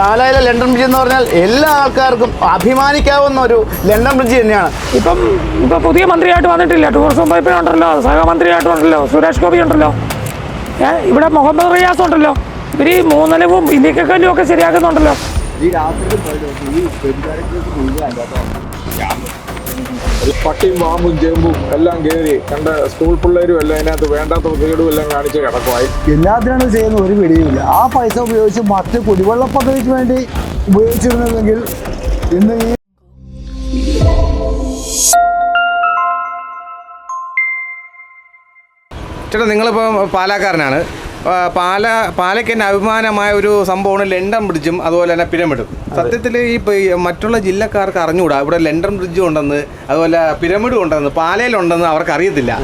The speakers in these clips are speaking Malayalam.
പാലായിലെ ലണ്ടൻ ബ്രിഡ്ജ് എന്ന് പറഞ്ഞാൽ എല്ലാ ആൾക്കാർക്കും അഭിമാനിക്കാവുന്ന ഒരു ലണ്ടൻ ബ്രിഡ്ജ് തന്നെയാണ്. ഇപ്പം ഇപ്പൊ പുതിയ മന്ത്രിയായിട്ട് വന്നിട്ടില്ല. ടൂറിസം വകുപ്പിനുണ്ടല്ലോ സഹമന്ത്രിയായിട്ടുണ്ടല്ലോ സുരേഷ് ഗോപി ഉണ്ടല്ലോ. ഇവിടെ മുഹമ്മദ് റിയാസ് ഉണ്ടല്ലോ. ഇവർ ഈ മൂന്നലവും ഇന്ത്യക്കല്ലും ഒക്കെ ശരിയാക്കുന്നുണ്ടല്ലോ. ഈ രാത്രി പട്ടിയും പാമ്പും ചേമ്പും എല്ലാം കയറി കണ്ട സ്കൂൾ പിള്ളേരും എല്ലാം അതിനകത്ത് വേണ്ടാത്ത വൃത്തികേടും എല്ലാം കാണിച്ച് കിടക്കുമായി എല്ലാത്തിനാണ് ചെയ്യുന്ന ഒരു പിടിയുമില്ല. ആ പൈസ ഉപയോഗിച്ച് മറ്റ് കുടിവെള്ള പദ്ധതിക്ക് വേണ്ടി ഉപയോഗിച്ചിരുന്നെങ്കിൽ ഇന്ന് ഈ ചേട്ടാ നിങ്ങളിപ്പോൾ പാലാക്കാരനാണ്. പാല പാലയ്ക്ക് തന്നെ അഭിമാനമായ ഒരു സംഭവമാണ് ലണ്ടൻ ബ്രിഡ്ജും അതുപോലെ തന്നെ പിരമിഡും. സത്യത്തിൽ ഈ മറ്റുള്ള ജില്ലക്കാർക്ക് അറിഞ്ഞുകൂടാ ഇവിടെ ലണ്ടൻ ബ്രിഡ്ജും ഉണ്ടെന്ന് അതുപോലെ പിരമിഡും ഉണ്ടെന്ന് പാലയിലുണ്ടെന്ന് അവർക്ക് അറിയത്തില്ല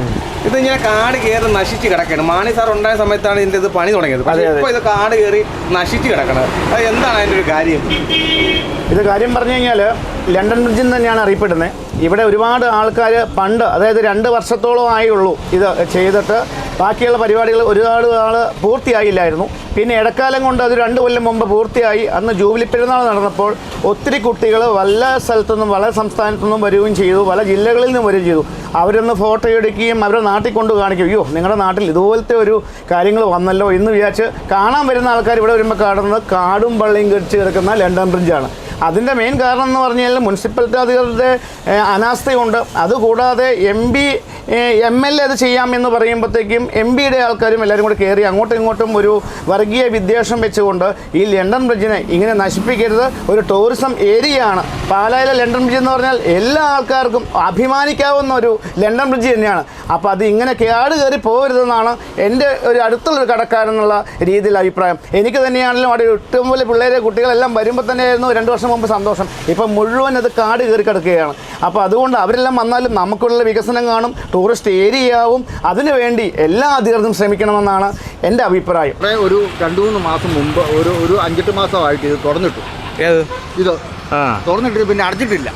ഇത് ഇങ്ങനെ കാട് കയറി നശിച്ച് കിടക്കുകയാണ്. മാണി സാർ ഉണ്ടായ സമയത്താണ് ഇതിന്റെ ഇത് പണി തുടങ്ങിയത്. പക്ഷേ ഇപ്പോൾ ഇത് കാട് കയറി നശിച്ച് കിടക്കണത് അത് എന്താണ് അതിന്റെ ഒരു കാര്യം? ഇത് കാര്യം പറഞ്ഞു കഴിഞ്ഞാൽ ലണ്ടൻ ബ്രിഡ്ജിൽ നിന്ന് തന്നെയാണ് അറിയപ്പെടുന്നത്. ഇവിടെ ഒരുപാട് ആൾക്കാർ പണ്ട് അതായത് രണ്ട് വർഷത്തോളം ആയുള്ളൂ ഇത് ചെയ്തിട്ട്. ബാക്കിയുള്ള പരിപാടികൾ ഒരുപാട് ആൾ പൂർത്തിയായില്ലായിരുന്നു. പിന്നെ ഇടക്കാലം കൊണ്ട് അത് രണ്ട് കൊല്ലം മുമ്പ് പൂർത്തിയായി. അന്ന് ജൂബിലി പെരുന്നാൾ നടന്നപ്പോൾ ഒത്തിരി കുട്ടികൾ പല സ്ഥലത്തുനിന്നും പല സംസ്ഥാനത്തു നിന്നും വരികയും ചെയ്തു പല ജില്ലകളിൽ നിന്നും വരികയും ചെയ്തു. അവരൊന്ന് ഫോട്ടോ എടുക്കുകയും അവരെ നാട്ടിൽ കൊണ്ട് കാണിക്കും അയ്യോ നിങ്ങളുടെ നാട്ടിൽ ഇതുപോലത്തെ ഒരു കാര്യങ്ങൾ വന്നല്ലോ എന്ന് വിചാരിച്ച് കാണാൻ വരുന്ന ആൾക്കാർ ഇവിടെ വരുമ്പോൾ കാണുന്നത് കാടും പള്ളിയും കടിച്ച് കിടക്കുന്ന ലണ്ടൻ ബ്രിഡ്ജാണ് അതിന്റെ മെയിൻ കാരണം എന്ന് പറഞ്ഞു കഴിഞ്ഞാൽ മുനിസിപ്പാലിറ്റി അധികൃതരുടെ അനാസ്ഥയുണ്ട്. അതുകൂടാതെ M P M L A അത് ചെയ്യാമെന്ന് പറയുമ്പോഴത്തേക്കും എം പിയുടെ ആൾക്കാരും എല്ലാവരും കൂടി കയറി അങ്ങോട്ടും ഇങ്ങോട്ടും ഒരു വർഗീയ വിദ്വേഷം വെച്ചുകൊണ്ട് ഈ ലണ്ടൻ ബ്രിഡ്ജിനെ ഇങ്ങനെ നശിപ്പിക്കരുത്. ഒരു ടൂറിസം ഏരിയയാണ് പാലായിലെ ലണ്ടൻ ബ്രിഡ്ജ് എന്ന് പറഞ്ഞാൽ എല്ലാ ആൾക്കാർക്കും അഭിമാനിക്കാവുന്ന ഒരു ലണ്ടൻ ബ്രിഡ്ജ് തന്നെയാണ്. അപ്പോൾ അത് ഇങ്ങനെ കേട് കയറി പോകരുതെന്നാണ് എന്റെ ഒരു അടുത്തുള്ളൊരു കടക്കാരെന്നുള്ള രീതിയിൽ അഭിപ്രായം. എനിക്ക് തന്നെയാണെങ്കിലും അവിടെ ഒട്ടും പോലെ പിള്ളേരെ കുട്ടികളെല്ലാം വരുമ്പോൾ തന്നെയായിരുന്നു. രണ്ട് വർഷം മുമ്പ് സന്തോഷം. ഇപ്പം മുഴുവൻ അത് കാട് കയറി കിടക്കുകയാണ്. അപ്പോൾ അതുകൊണ്ട് അവരെല്ലാം വന്നാലും നമുക്കുള്ള വികസനം കാണും ടൂറിസ്റ്റ് ഏരിയ ആവും. അതിനുവേണ്ടി എല്ലാ അധികൃതരും ശ്രമിക്കണമെന്നാണ് എന്റെ അഭിപ്രായം. ഒരു രണ്ട് മൂന്ന് മാസം മുമ്പ് ഒരു ഒരു അഞ്ചെട്ട് മാസമായിട്ട് ഇത് തുറന്നിട്ടു. ഏത്? ഇത് ആ. തുറന്നിട്ട് പിന്നെ അടച്ചിട്ടില്ല.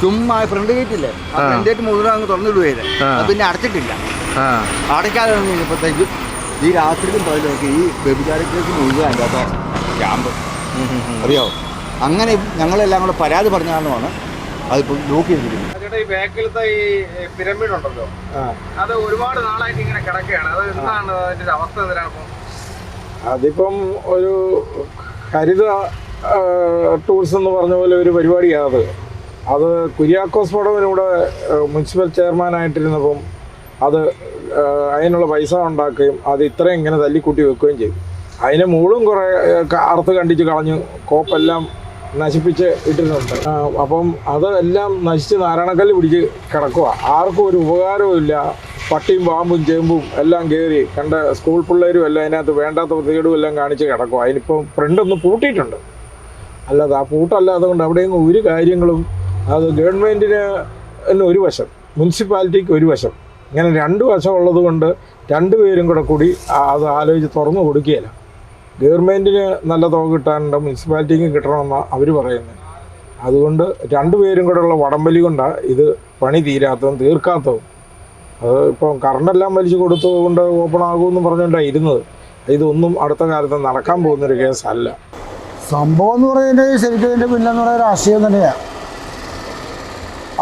ചുമ്മാ ഫ്രണ്ട് ഗേറ്റ് ഇല്ലേ. ഫ്രണ്ട് ഗേറ്റ് മുഴുവൻ അങ്ങ് തുറന്നിടുകയില്ല. പിന്നെ അടച്ചിട്ടില്ല. അടയ്ക്കാതെ ഇപ്പോഴത്തേക്കും ഈ രാത്രിക്കും തൊഴിലൊക്കെ ഈ വ്യഭിചാരത്തിലേക്ക് മുഴുവൻ അല്ലാത്ത ക്യാമ്പ്. അറിയാവോ? അങ്ങനെ ഞങ്ങളെല്ലാം കൂടെ പരാതി പറഞ്ഞാലുമാണ് അതിപ്പോൾ ബ്ലോക്ക് ചെയ്തിരിക്കുന്നത് ചേട്ടാ ഈ ബാക്കിലത്തെ ഈ പിരമിഡ് ഉണ്ടല്ലോ? അത് ഒരുപാട് നാളായിട്ട് ഇങ്ങനെ കിടക്കുകയാണ്. അത് എന്താണ് അതിന്റെ അവസ്ഥ എന്തിനാണ് അതിപ്പം ഒരു ഹരിത ടൂറിസം എന്ന് പറഞ്ഞ പോലെ ഒരു പരിപാടിയാണ് അത്. അത് കുര്യാക്കോസ് പടവിനൂടെ മുനിസിപ്പൽ ചെയർമാനായിട്ടിരുന്നപ്പം അത് അതിനുള്ള പൈസ ഉണ്ടാക്കുകയും അത് ഇത്രയും ഇങ്ങനെ തല്ലിക്കൂട്ടി വെക്കുകയും ചെയ്തു. അതിനെ മൂളും കുറേ അറുത്ത് കണ്ടിച്ച് കളഞ്ഞു കോപ്പെല്ലാം നശിപ്പിച്ച് ഇട്ടിട്ടുണ്ട്. അപ്പം അതെല്ലാം നശിച്ച് നാരായണക്കല്ല് പിടിച്ച് കിടക്കുക ആർക്കും ഒരു ഉപകാരവും ഇല്ല. പട്ടിയും പാമ്പും ചേമ്പും എല്ലാം കയറി കണ്ട സ്കൂൾ പിള്ളേരും എല്ലാം അതിനകത്ത് വേണ്ടാത്ത വൃത്തികേടും എല്ലാം കാണിച്ച് കിടക്കുക അതിനിപ്പം ഫ്രണ്ടൊന്ന് പൂട്ടിയിട്ടുണ്ട്. അല്ലാതെ ആ പൂട്ടല്ലാതെ കൊണ്ട് അവിടെയെങ്കിലും ഒരു കാര്യങ്ങളും അത് ഗവൺമെന്റിന് ഒരു വശം മുനിസിപ്പാലിറ്റിക്ക് ഒരു വശം. ഇങ്ങനെ രണ്ട് വശം ഉള്ളത് കൊണ്ട് രണ്ടുപേരും കൂടെ കൂടി അത് ആലോചിച്ച് തുറന്നു കൊടുക്കുകയില്ല. ഗവൺമെന്റിന് നല്ല തുക കിട്ടാനുണ്ട് മുനിസിപ്പാലിറ്റിക്ക് കിട്ടണമെന്നാണ് അവർ പറയുന്നത് അതുകൊണ്ട് രണ്ടുപേരും ഉള്ള വടംവലി കൊണ്ടാണ് ഇത് പണി തീരാത്തതും തീർക്കാത്തതും. അത് ഇപ്പം കറണ്ടെല്ലാം വലിച്ചു കൊടുത്തുകൊണ്ട് ഓപ്പൺ ആകുമെന്ന് പറഞ്ഞുകൊണ്ടാണ് ഇരുന്നത്. ഇതൊന്നും അടുത്ത കാലത്ത് നടക്കാൻ പോകുന്നൊരു കേസല്ല. സംഭവം എന്ന് പറയുന്നത് ശരിക്കും ഇതിന്റെ പിന്നിലെന്ന് പറയുന്ന രാഷ്ട്രീയം തന്നെയാണ്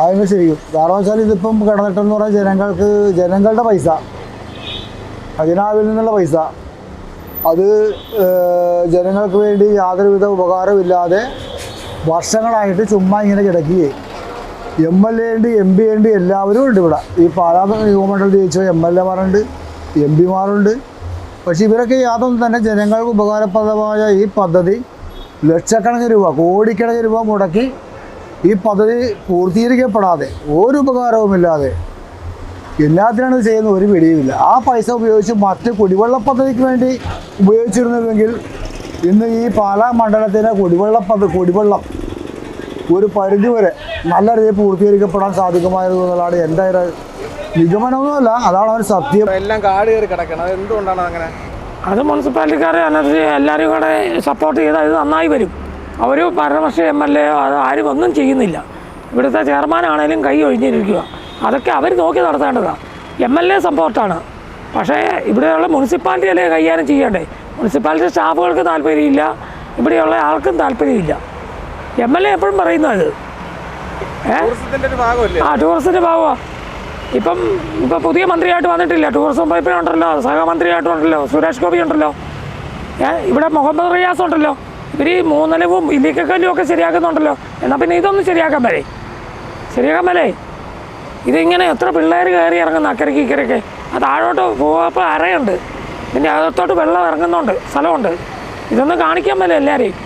അതിന് ശരിക്കും? കാരണം വെച്ചാൽ ഇതിപ്പം കിടന്നിട്ടെന്ന് പറഞ്ഞാൽ ജനങ്ങൾക്ക് ജനങ്ങളുടെ പൈസ ഖജനാവിൽ നിന്നുള്ള പൈസ. അത് ജനങ്ങൾക്ക് വേണ്ടി യാതൊരുവിധ ഉപകാരമില്ലാതെ വർഷങ്ങളായിട്ട് ചുമ്മാ ഇങ്ങനെ കിടക്കുകയും. എം എൽ എ ഉണ്ട് എം പി ഉണ്ട് എല്ലാവരും ഉണ്ട് ഇവിടെ. ഈ പാലാ യുവമണ്ഡലം ജയിച്ച എം എൽ എമാരുണ്ട് എം പിമാരുണ്ട്. പക്ഷേ ഇവരൊക്കെ യാതൊന്നും തന്നെ ജനങ്ങൾക്ക് ഉപകാരപ്രദമായ ഈ പദ്ധതി ലക്ഷക്കണക്കിന് രൂപ കോടിക്കണക്കിന് രൂപ മുടക്കി ഈ പദ്ധതി പൂർത്തീകരിക്കപ്പെടാതെ ഒരു ഉപകാരവുമില്ലാതെ എല്ലാത്തിനാണ് ഇത് ചെയ്യുന്ന ഒരു പിടിയുമില്ല. ആ പൈസ ഉപയോഗിച്ച് മറ്റ് കുടിവെള്ള പദ്ധതിക്ക് വേണ്ടി ഉപയോഗിച്ചിരുന്നുവെങ്കിൽ ഇന്ന് ഈ പാലാ മണ്ഡലത്തിലെ കുടിവെള്ള പദ്ധതി കുടിവെള്ളം ഒരു പരിധിവരെ നല്ല രീതിയിൽ പൂർത്തീകരിക്കപ്പെടാൻ സാധിക്കുമായിരുന്നു എന്നുള്ളതാണ് എന്റെ ഒരു നിഗമനമൊന്നുമല്ല. അതാണ് ഒരു സത്യം. എല്ലാം കാട് കയറി കിടക്കണം. അത് എന്തുകൊണ്ടാണ് അങ്ങനെ? അത് മുനിസിപ്പാലിറ്റിക്കാരെ അതിനകത്ത് എല്ലാവരും കൂടെ സപ്പോർട്ട് ചെയ്താൽ ഇത് നന്നായി വരും. അവർ ഭരണപക്ഷ എം എൽ എ ആരും ഒന്നും ചെയ്യുന്നില്ല. ഇവിടുത്തെ ചെയർമാനാണേലും കൈ ഒഴിഞ്ഞിരിക്കുക. അതൊക്കെ അവർ നോക്കി നടത്തേണ്ടതാണ് എം എൽ എ സപ്പോർട്ടാണ് പക്ഷേ ഇവിടെയുള്ള മുനിസിപ്പാലിറ്റിയല്ലേ കൈകാര്യം ചെയ്യണ്ടേ? മുനിസിപ്പാലിറ്റി സ്റ്റാഫുകൾക്ക് താല്പര്യമില്ല. ഇവിടെയുള്ള ആൾക്കും താല്പര്യമില്ല. എം എൽ എ എപ്പോഴും പറയുന്നത് ആ ടൂറിസത്തിന്റെ ഭാഗമാണ് ഇപ്പം ഇപ്പം പുതിയ മന്ത്രിയായിട്ട് വന്നിട്ടില്ല. ടൂറിസം വകുപ്പിനുണ്ടല്ലോ സഹമന്ത്രിയായിട്ടുണ്ടല്ലോ സുരേഷ് ഗോപി ഉണ്ടല്ലോ. ഏ ഇവിടെ മുഹമ്മദ് റിയാസ് ഉണ്ടല്ലോ. ഇവർ ഈ മൂന്നലവും ഇല്ലിക്കക്കല്ലും ഒക്കെ ശരിയാക്കുന്നുണ്ടല്ലോ. എന്നാൽ പിന്നെ ഇതൊന്നും ശരിയാക്കാൻ വരെ ശരിയാക്കാൻ വരെ ഇതിങ്ങനെ എത്ര പിള്ളേർ കയറി ഇറങ്ങുന്ന അക്കരയ്ക്ക് ഇക്കരയ്ക്ക്? അത് താഴോട്ട് പോകുമ്പോൾ അരയുണ്ട്. പിന്നെ അകത്തോട്ട് വെള്ളം ഇറങ്ങുന്നുണ്ട് സ്ഥലമുണ്ട്. ഇതൊന്നും കാണിക്കാൻ പറ്റില്ല എല്ലാവരെയും